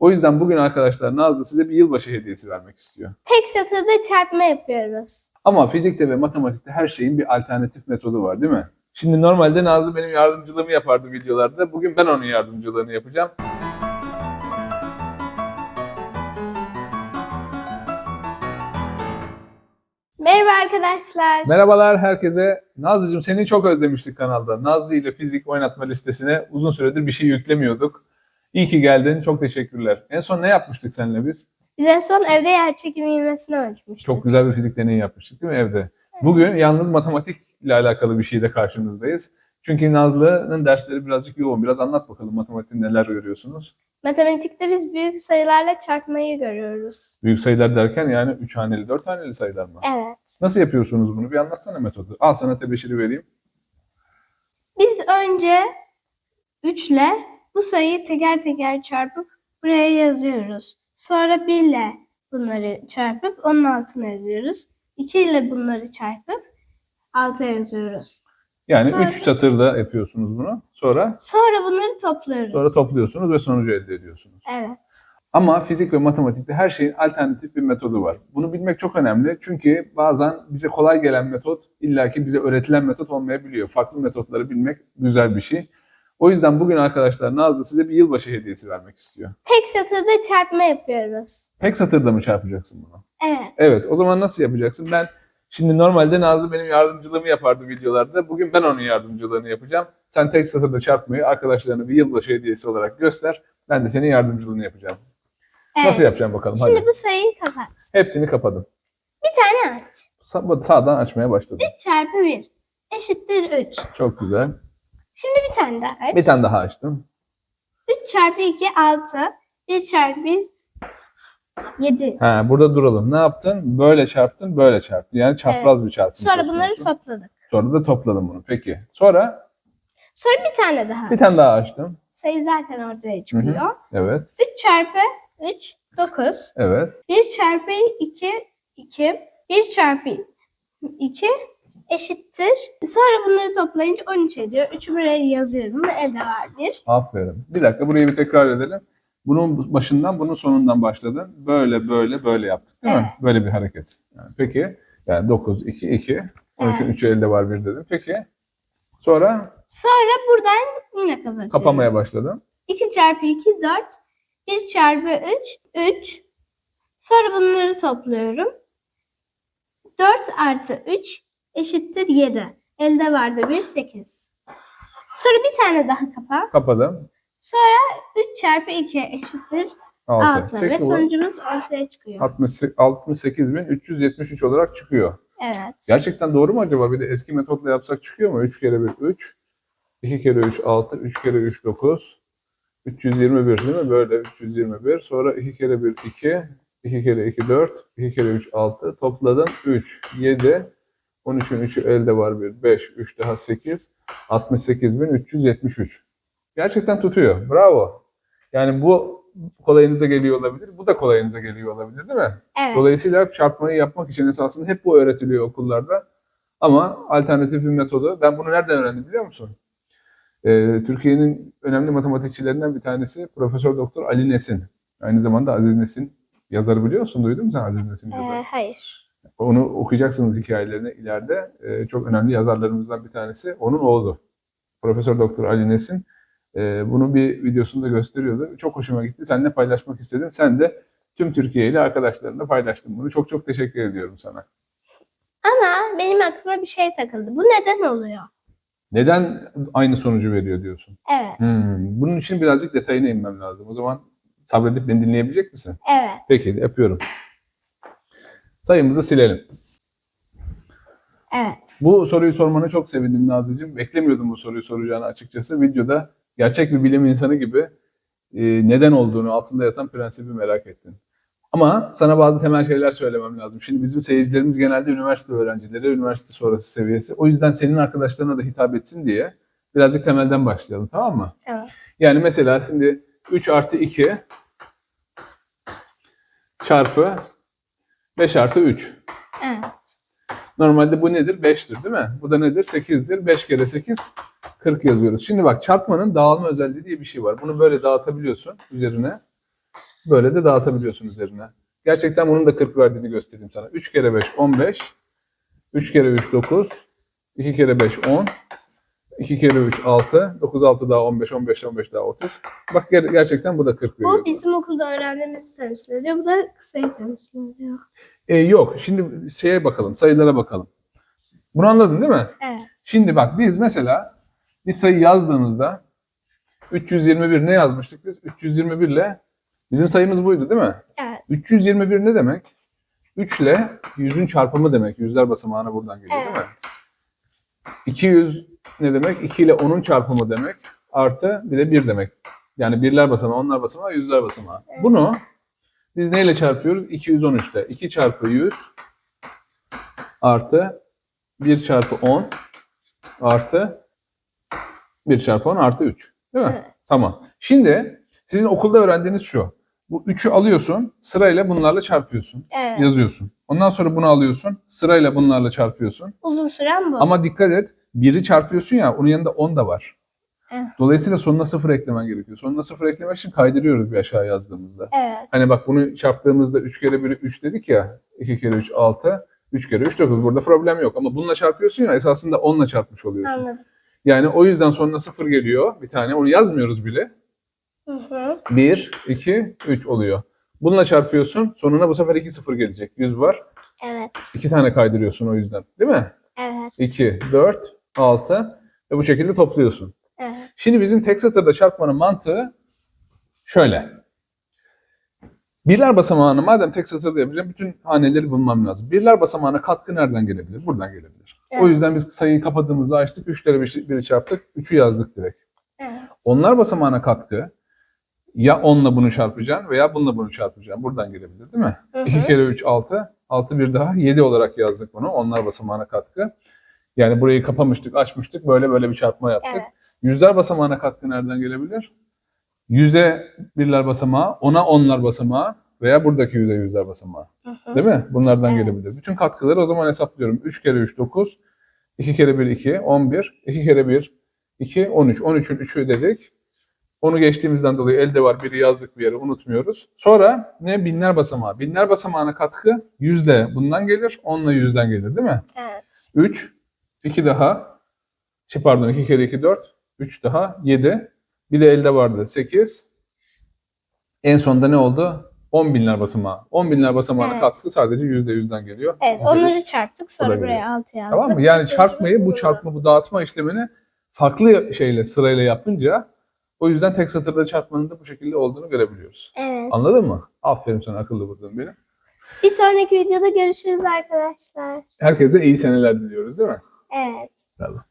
O yüzden bugün arkadaşlar Nazlı size bir yılbaşı hediyesi vermek istiyor. Tek satırda çarpma yapıyoruz. Ama fizikte ve matematikte her şeyin bir alternatif metodu var değil mi? Şimdi normalde Nazlı benim yardımcılığımı yapardı videolarda. Bugün ben onun yardımcılığını yapacağım. Merhaba arkadaşlar. Merhabalar herkese. Nazlıcığım seni çok özlemiştik kanalda. Nazlı ile fizik oynatma listesine uzun süredir bir şey yüklemiyorduk. İyi ki geldin. Çok teşekkürler. En son ne yapmıştık seninle biz? Biz en son evde yer çekimi ivmesini ölçmüştük. Çok güzel bir fizik deneyi yapmıştık değil mi evde? Bugün yalnız matematikle alakalı bir şeyle karşınızdayız. Çünkü Nazlı'nın dersleri birazcık yoğun. Biraz anlat bakalım matematikte neler görüyorsunuz? Matematikte biz büyük sayılarla çarpmayı görüyoruz. Büyük sayılar derken yani 3 haneli, 4 haneli sayılar mı? Evet. Nasıl yapıyorsunuz bunu? Bir anlatsana metodu. Al sana tebeşiri vereyim. Biz önce 3 ile bu sayıyı teker teker çarpıp buraya yazıyoruz. Sonra 1 ile bunları çarpıp onun altına yazıyoruz. 2 ile bunları çarpıp alta yazıyoruz. Yani Sonra- 3 satırda yapıyorsunuz bunu. Sonra Sonra bunları topluyoruz. sonra topluyorsunuz ve sonucu elde ediyorsunuz. Evet. Ama fizik ve matematikte her şeyin alternatif bir metodu var. Bunu bilmek çok önemli. Çünkü bazen bize kolay gelen metot illaki bize öğretilen metot olmayabiliyor. Farklı metotları bilmek güzel bir şey. O yüzden bugün arkadaşlar Nazlı size bir yılbaşı hediyesi vermek istiyor. Tek satırda çarpma yapıyoruz. Tek satırda mı çarpacaksın bunu? Evet. Evet, o zaman nasıl yapacaksın? Ben şimdi normalde Nazlı benim yardımcılığımı yapardı videolarda. Bugün ben onun yardımcılığını yapacağım. Sen tek satırda çarpmayı arkadaşlarına bir yılbaşı hediyesi olarak göster. Ben de senin yardımcılığını yapacağım. evet. Nasıl yapacağım bakalım Şimdi hadi. bu sayıyı kapat. Hepsini kapadım. Bir tane aç. Sa- Sağdan açmaya başladım. 3 çarpı 1 eşittir 3. Çok güzel. Şimdi bir tane daha aç. Bir tane daha açtım. 3 çarpı 2 6. 1 çarpı 1 7. Ha, burada duralım. Ne yaptın? Böyle çarptın, böyle çarptın. Yani çapraz bir çarpım. Sonra söz bunları konusu. topladık. Sonra da topladım bunu. Peki. Sonra Sonra bir tane daha. bir tane daha açtım. Sayı zaten ortaya çıkıyor. Evet. 3 çarpı 3 9. Evet. 1 çarpı 2 2. 1 çarpı 2 eşittir. Sonra bunları toplayınca 13 ediyor. 3'ü buraya yazıyorum. Elde var 1. Aferin. Bir dakika burayı bir tekrar edelim. Bunun başından bunun sonundan başladın. Böyle böyle böyle yaptık değil mi? Evet. Böyle bir hareket. Yani peki. Yani 9, 2, 2. Onun için Evet. 3'ü elde var 1 dedim. Peki. Sonra Sonra buradan yine kapatıyorum. kapamaya başladım. 2 çarpı 2 4. 1 çarpı 3 3. Sonra bunları topluyorum. 4 artı 3 eşittir 7. Elde vardı 1 8. Sonra bir tane daha kapa. Kapadım. Sonra 3 çarpı 2 eşittir 6. 6. Ve sonucumuz ortaya çıkıyor. 68.373 olarak çıkıyor. Evet. Gerçekten doğru mu acaba? Bir de eski metotla yapsak çıkıyor mu? 3 kere 1 3. 2 kere 3 6. 3 kere 3 9. 321 değil mi? Böyle 321. Sonra 2 kere 1 2. 2 kere 2 4. 2 kere 3 6. Topladım 3 7. 13'ün 3'ü elde var 1. 5. 3 daha 8. 68.373. Gerçekten tutuyor. Bravo. Yani bu kolayınıza geliyor olabilir. Bu da kolayınıza geliyor olabilir değil mi? Evet. Dolayısıyla çarpmayı yapmak için esasında hep bu öğretiliyor okullarda. Ama alternatif bir metodu. Ben bunu nereden öğrendim biliyor musun? Ee, Türkiye'nin önemli matematikçilerinden bir tanesi Profesör Doktor Ali Nesin. Aynı zamanda Aziz Nesin yazarı biliyor musun? Duydun mu sen Aziz Nesin yazarı? Ee, hayır. Onu okuyacaksınız hikayelerini ileride. Ee, çok önemli yazarlarımızdan bir tanesi. Onun oğlu. Profesör Doktor Ali Nesin. Ee, bunu bir videosunda gösteriyordu. Çok hoşuma gitti. Seninle paylaşmak istedim. Sen de tüm Türkiye ile arkadaşlarınla paylaştın bunu. Çok çok teşekkür ediyorum sana. Ama benim aklıma bir şey takıldı. Bu neden oluyor? Neden aynı sonucu veriyor diyorsun? Evet. Hmm, Bunun için birazcık detayına inmem lazım. O zaman sabredip beni dinleyebilecek misin? Evet. Peki yapıyorum. Sayımızı silelim. Evet. Bu soruyu sormanı çok sevindim Nazlıcığım. Beklemiyordum bu soruyu soracağını açıkçası. Videoda gerçek bir bilim insanı gibi e, neden olduğunu, altında yatan prensibi merak ettin. Ama sana bazı temel şeyler söylemem lazım. Şimdi bizim seyircilerimiz genelde üniversite öğrencileri, üniversite sonrası seviyesi. O yüzden senin arkadaşlarına da hitap etsin diye birazcık temelden başlayalım tamam mı? Tamam. Yani mesela şimdi 3 artı 2 çarpı 5 artı 3. Evet. Normalde bu nedir? 5'tir değil mi? Bu da nedir? 8'dir. 5 kere 8 40 yazıyoruz. Şimdi bak çarpmanın dağılma özelliği diye bir şey var. Bunu böyle dağıtabiliyorsun üzerine. Böyle de dağıtabiliyorsun üzerine. Gerçekten bunun da 40 verdiğini göstereyim sana. 3 kere 5 15. 3 kere 3 9. 2 kere 5 10. 2 kere 3 6. 9 6 daha 15. 15 15 daha 30. Bak ger- gerçekten bu da 40 veriyor. Bu bizim okulda öğrendiğimizi temsil ediyor. Bu da kısayı temsil ediyor. E, yok. Şimdi şeye bakalım. Sayılara bakalım. Bunu anladın değil mi? Evet. Şimdi bak biz mesela bir sayı yazdığımızda 321 ne yazmıştık biz? 321 ile bizim sayımız buydu değil mi? Evet. 321 ne demek? 3 ile 100'ün çarpımı demek. Yüzler basamağına buradan geliyor değil mi? 200 ne demek? 2 ile 10'un çarpımı demek. Artı bir de 1 demek. Yani birler basamağı, onlar basamağı, yüzler basamağı. Bunu biz neyle çarpıyoruz? 213 ile. 2 çarpı 100 artı 1 çarpı 10 artı 1 çarpı 10 artı 3. Değil mi? Evet. Tamam. Şimdi sizin okulda öğrendiğiniz şu. Bu 3'ü alıyorsun, sırayla bunlarla çarpıyorsun, Evet. yazıyorsun. Ondan sonra bunu alıyorsun, sırayla bunlarla çarpıyorsun. Uzun süren bu. Ama dikkat et, 1'i çarpıyorsun ya, onun yanında 10 da var. Evet. Dolayısıyla sonuna 0 eklemen gerekiyor. Sonuna 0 eklemek için kaydırıyoruz bir aşağı yazdığımızda. Evet. Hani bak bunu çarptığımızda 3 kere 1 3 dedik ya. 2 kere 3 6. 3 kere 3 9. Burada problem yok. Ama bununla çarpıyorsun ya esasında 10'la çarpmış oluyorsun. Anladım. Yani o yüzden sonuna 0 geliyor bir tane. Onu yazmıyoruz bile. Hı hı. 1, 2, 3 oluyor. Bununla çarpıyorsun. Sonuna bu sefer 2 0 gelecek. 100 var. Evet. 2 tane kaydırıyorsun o yüzden. Değil mi? Evet. 2, 4, 6 ve bu şekilde topluyorsun. Evet. Şimdi bizim tek satırda çarpmanın mantığı şöyle. Birler basamağını madem tek satırda yapacağım bütün haneleri bulmam lazım. Birler basamağına katkı nereden gelebilir? Buradan gelebilir. O Evet. yüzden biz sayıyı kapadığımızda açtık. 3'lere biri çarptık. 3'ü yazdık direkt. Evet. Onlar basamağına katkı ya 10'la bunu çarpacaksın veya bununla bunu çarpacaksın. Buradan gelebilir değil mi? Hı hı. 2 kere 3 6. 6 bir daha 7 olarak yazdık bunu. Onlar basamağına katkı. Yani burayı kapamıştık, açmıştık. Böyle böyle bir çarpma yaptık. Evet. Yüzler basamağına katkı nereden gelebilir? Yüze birler basamağı, ona onlar basamağı veya buradaki yüze yüzler basamağı. Hı hı. Değil mi? Bunlardan Evet. gelebilir. Bütün katkıları o zaman hesaplıyorum. 3 kere 3 9, 2 kere 1 2, 11, 2 kere 1 2, 13. 13'ün 3'ü dedik. Onu geçtiğimizden dolayı elde var. Biri yazdık bir yere unutmuyoruz. Sonra ne? Binler basamağı. Binler basamağına katkı yüzle bundan gelir, onla yüzden gelir değil mi? Evet. 3, 2 daha, şey pardon 2 kere 2 4, 3 daha 7. Bir de elde vardı 8. En sonda ne oldu? 10 binler basamağı. 10 binler basamağına Evet. katkı sadece yüzde yüzden geliyor. Evet. Yüzde yüz. Onları çarptık. Sonra buraya 6 yazdık. Tamam mı? Yani çarpmayı bu çarpma bu dağıtma işlemini farklı şeyle sırayla yapınca o yüzden tek satırda çarpmanın da bu şekilde olduğunu görebiliyoruz. Evet. Anladın mı? Aferin sana akıllı buldun beni. Bir sonraki videoda görüşürüz arkadaşlar. Herkese iyi seneler diliyoruz değil mi? Evet. Bravo.